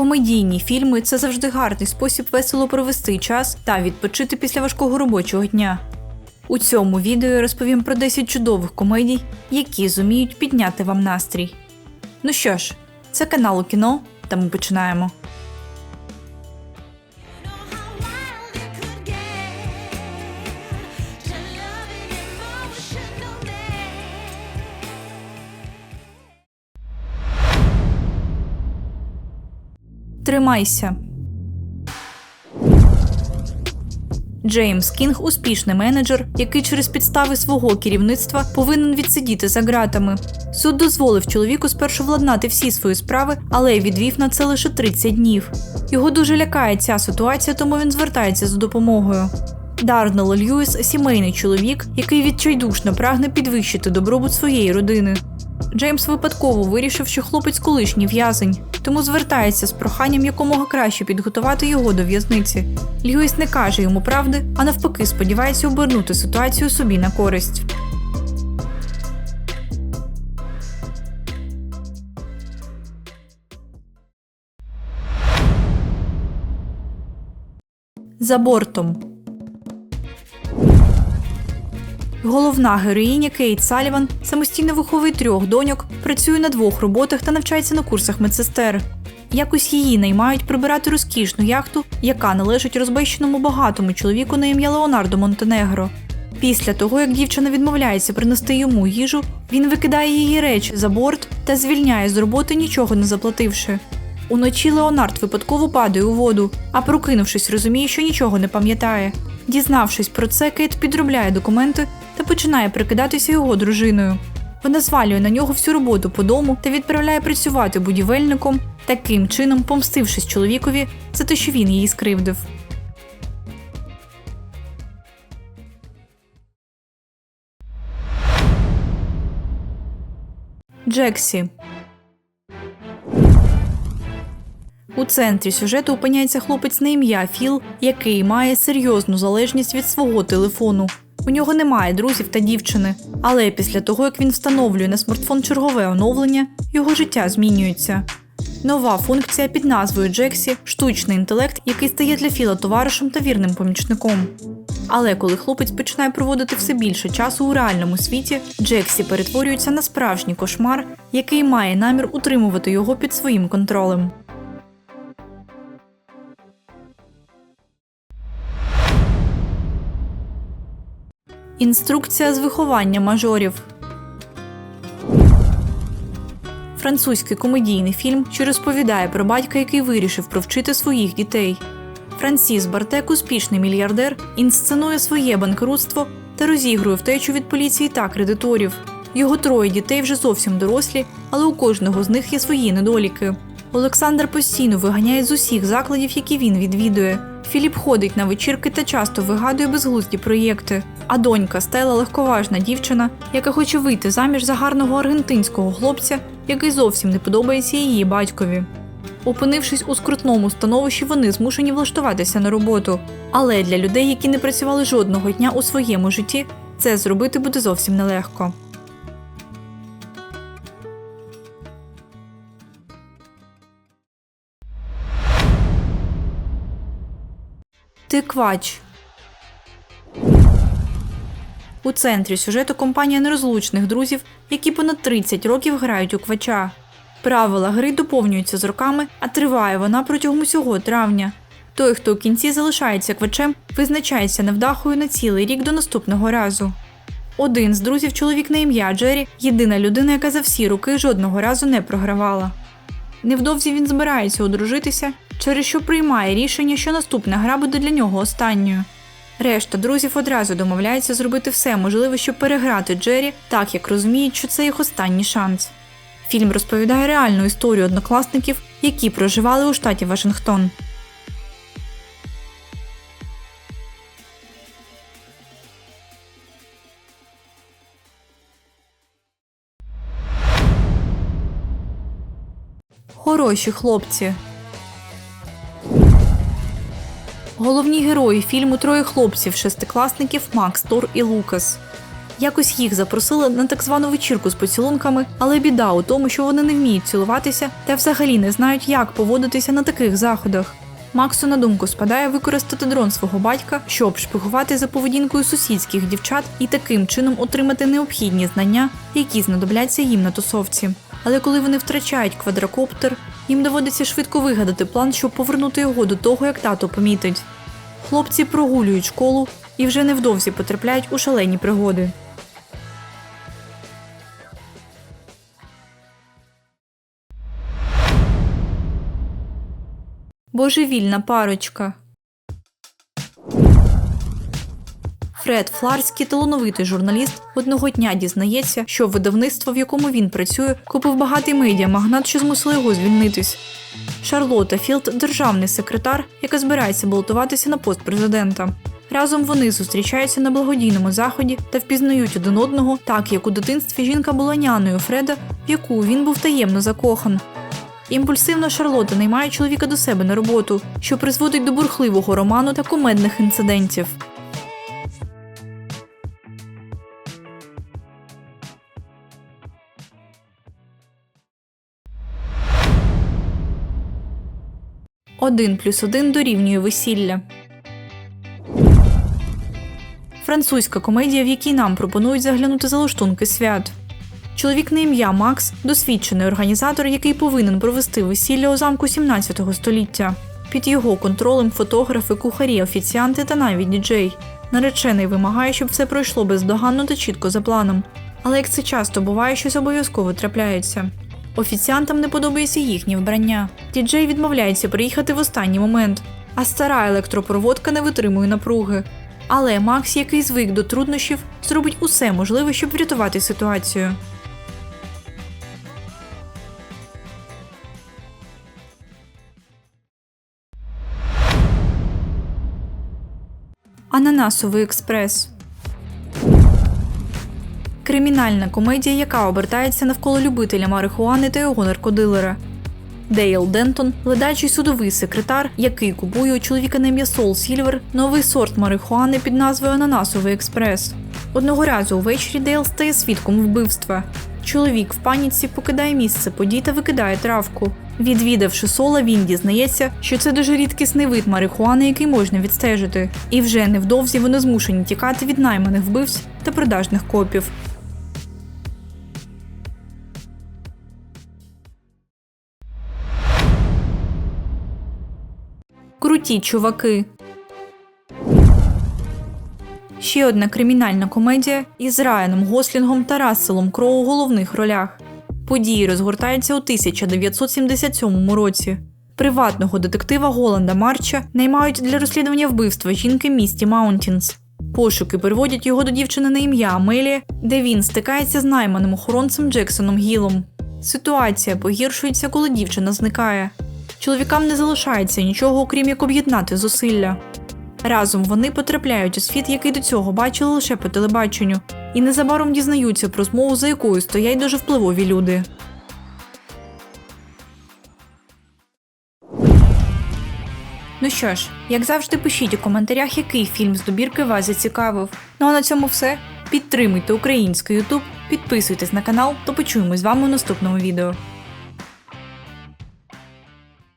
Комедійні фільми це завжди гарний спосіб весело провести час та відпочити після важкого робочого дня. У цьому відео я розповім про 10 чудових комедій, які зуміють підняти вам настрій. Ну що ж, це канал у кіно, та ми починаємо. Тримайся. Джеймс Кінг успішний менеджер, який через підстави свого керівництва повинен відсидіти за ґратами. Суд дозволив чоловіку спершу владнати всі свої справи, але відвів на це лише 30 днів. Його дуже лякає ця ситуація, тому він звертається за допомогою. Дарнелл Льюіс сімейний чоловік, який відчайдушно прагне підвищити добробут своєї родини. Джеймс випадково вирішив, що хлопець колишній в'язень, тому звертається з проханням якомога краще підготувати його до в'язниці. Льюіс не каже йому правди, а навпаки, сподівається обернути ситуацію собі на користь. За бортом. Головна героїня Кейт Саліван самостійно виховує трьох доньок, працює на двох роботах та навчається на курсах медсестер. Якось її наймають прибирати розкішну яхту, яка належить розбещеному багатому чоловіку на ім'я Леонардо Монтенегро. Після того, як дівчина відмовляється принести йому їжу, він викидає її речі за борт та звільняє з роботи, нічого не заплативши. Уночі Леонард випадково падає у воду, а прокинувшись, розуміє, що нічого не пам'ятає. Дізнавшись про це, Кейт підробляє документи та починає прикидатися його дружиною. Вона звалює на нього всю роботу по дому та відправляє працювати будівельником, таким чином помстившись чоловікові за те, що він її скривдив. Джексі У центрі сюжету опиняється хлопець на ім'я Філ, який має серйозну залежність від свого телефону. У нього немає друзів та дівчини, але після того, як він встановлює на смартфон чергове оновлення, його життя змінюється. Нова функція під назвою Джексі штучний інтелект, який стає для Філа товаришем та вірним помічником. Але коли хлопець починає проводити все більше часу у реальному світі, Джексі перетворюється на справжній кошмар, який має намір утримувати його під своїм контролем. Інструкція з виховання мажорів. Французький комедійний фільм, що розповідає про батька, який вирішив провчити своїх дітей. Франсіс Бартек, успішний мільярдер, інсценує своє банкрутство та розігрує втечу від поліції та кредиторів. Його троє дітей вже зовсім дорослі, але у кожного з них є свої недоліки. Олександр постійно виганяє з усіх закладів, які він відвідує. Філіп ходить на вечірки та часто вигадує безглузді проєкти. А донька Стела легковажна дівчина, яка хоче вийти заміж за гарного аргентинського хлопця, який зовсім не подобається її батькові. Опинившись у скрутному становищі, вони змушені влаштуватися на роботу. Але для людей, які не працювали жодного дня у своєму житті, це зробити буде зовсім нелегко. Ти квач. У центрі сюжету компанія нерозлучних друзів, які понад 30 років грають у квача. Правила гри доповнюються з роками, а триває вона протягом усього травня. Той, хто у кінці залишається квачем, визначається невдахою на цілий рік до наступного разу. Один з друзів, чоловік на ім'я Джері, єдина людина, яка за всі роки жодного разу не програвала. Невдовзі він збирається одружитися, через що приймає рішення, що наступна гра буде для нього останньою. Решта друзів одразу домовляється зробити все можливе, щоб переграти Джері, так як розуміють, що це їх останній шанс. Фільм розповідає реальну історію однокласників, які проживали у штаті Вашингтон. Хороші хлопці. Головні герої фільму троє хлопців, шестикласників Макс, Тор і Лукас. Якось їх запросили на так звану вечірку з поцілунками, але біда у тому, що вони не вміють цілуватися та взагалі не знають, як поводитися на таких заходах. Максу на думку спадає використати дрон свого батька, щоб шпигувати за поведінкою сусідських дівчат і таким чином отримати необхідні знання, які знадобляться їм на тусовці. Але коли вони втрачають квадрокоптер, їм доводиться швидко вигадати план, щоб повернути його до того, як тато помітить. Хлопці прогулюють школу і вже невдовзі потрапляють у шалені пригоди. Божевільна парочка. Фред Фларський, талановитий журналіст, одного дня дізнається, що видавництво, в якому він працює, купив багатий медіамагнат, що змусило його звільнитись. Шарлота Філд державний секретар, яка збирається балотуватися на пост президента. Разом вони зустрічаються на благодійному заході та впізнають один одного, так як у дитинстві жінка була няною Фреда, в яку він був таємно закохан. Імпульсивна Шарлота наймає чоловіка до себе на роботу, що призводить до бурхливого роману та кумедних інцидентів. Один плюс один дорівнює весілля. Французька комедія, в якій нам пропонують заглянути за лаштунки свят. Чоловік на ім'я Макс досвідчений організатор, який повинен провести весілля у замку 17 століття. Під його контролем фотографи, кухарі, офіціанти та навіть діджей. Наречений вимагає, щоб все пройшло бездоганно та чітко за планом. Але як це часто буває, щось обов'язково трапляється. Офіціантам не подобається їхнє вбрання. Діджей відмовляється приїхати в останній момент, а стара електропроводка не витримує напруги. Але Макс, який звик до труднощів, зробить усе можливе, щоб врятувати ситуацію. Ананасовий експрес. Кримінальна комедія, яка обертається навколо любителя марихуани та його наркодилера. Дейл Дентон, ледачий судовий секретар, який купує у чоловіка на ім'я Сол Сільвер новий сорт марихуани під назвою Ананасовий експрес. Одного разу увечері Дейл стає свідком вбивства. Чоловік в паніці покидає місце подій та викидає травку. Відвідавши сола, він дізнається, що це дуже рідкісний вид марихуани, який можна відстежити. І вже невдовзі вони змушені тікати від найманих вбивць та продажних копів. Круті чуваки. Ще одна кримінальна комедія із Райаном Гослінгом та Расселом Кроу у головних ролях. Події розгортаються у 1977 році. Приватного детектива Голанда Марча наймають для розслідування вбивства жінки в місті Маунтінс. Пошуки переводять його до дівчини на ім'я Амелія, де він стикається з найманим охоронцем Джексоном Гілом. Ситуація погіршується, коли дівчина зникає. Чоловікам не залишається нічого, окрім як об'єднати зусилля. Разом вони потрапляють у світ, який до цього бачили лише по телебаченню, і незабаром дізнаються про змову, за якою стоять дуже впливові люди. Ну що ж, як завжди, пишіть у коментарях, який фільм з добірки вас зацікавив. Ну а на цьому все. Підтримуйте український Ютуб, підписуйтесь на канал, то почуємось з вами у наступному відео.